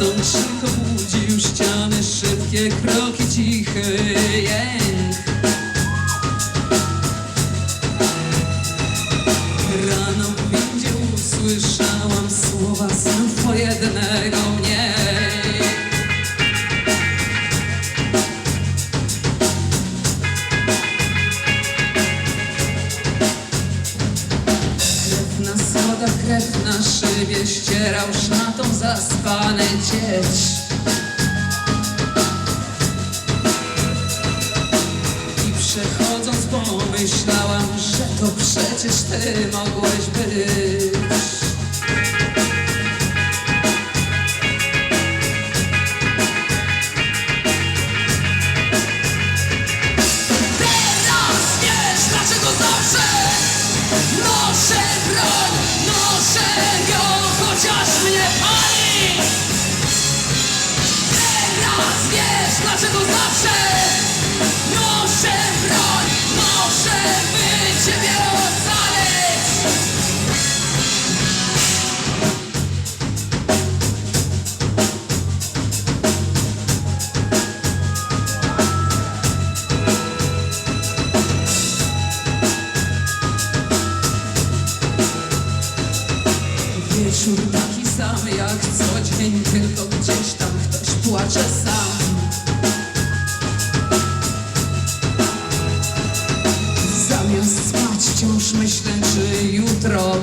Nocą cicho budził ściany Szybkie kroki, cichy jęk Schodach, krew na szybie Ścierał szmatą zaspane dzieci I przechodząc pomyślałam, że to przecież ty mogłeś być Wieczór taki sam jak co dzień, tylko gdzieś tam ktoś płacze sam. Zamiast spać wciąż myślę, czy jutro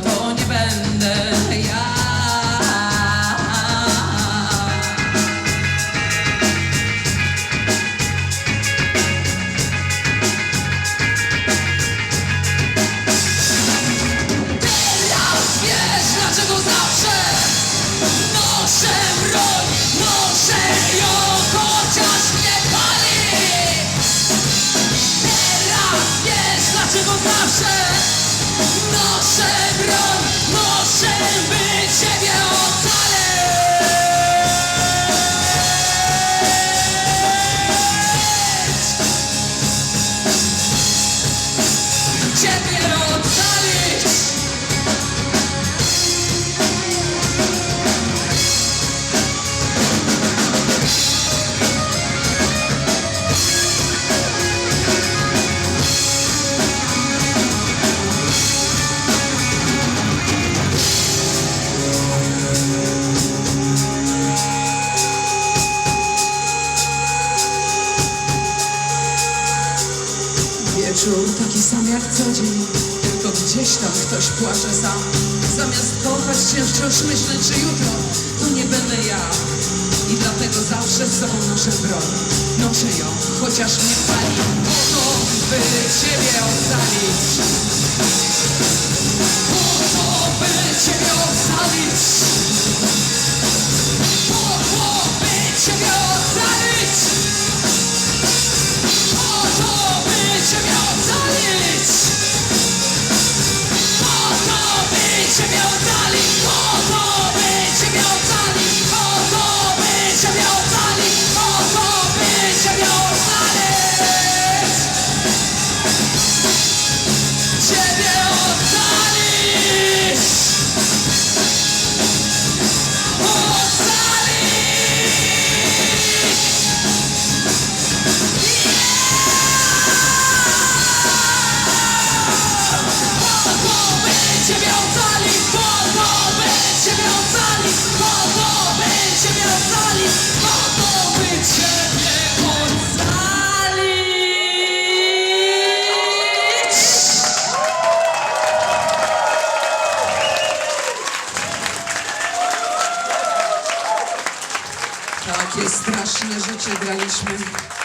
taki sam jak co dzień Tylko gdzieś tam ktoś płacze sam. Zamiast kochać się wciąż myślę, czy jutro to nie będę ja. I dlatego zawsze z sobą noszę broń. Noszę ją, chociaż mnie pali Po to, by Ciebie ocalić Ciebie ocalić! Po to, by Ciebie ocalić! Po to, by Ciebie ocalić! Takie straszne rzeczy graliśmy.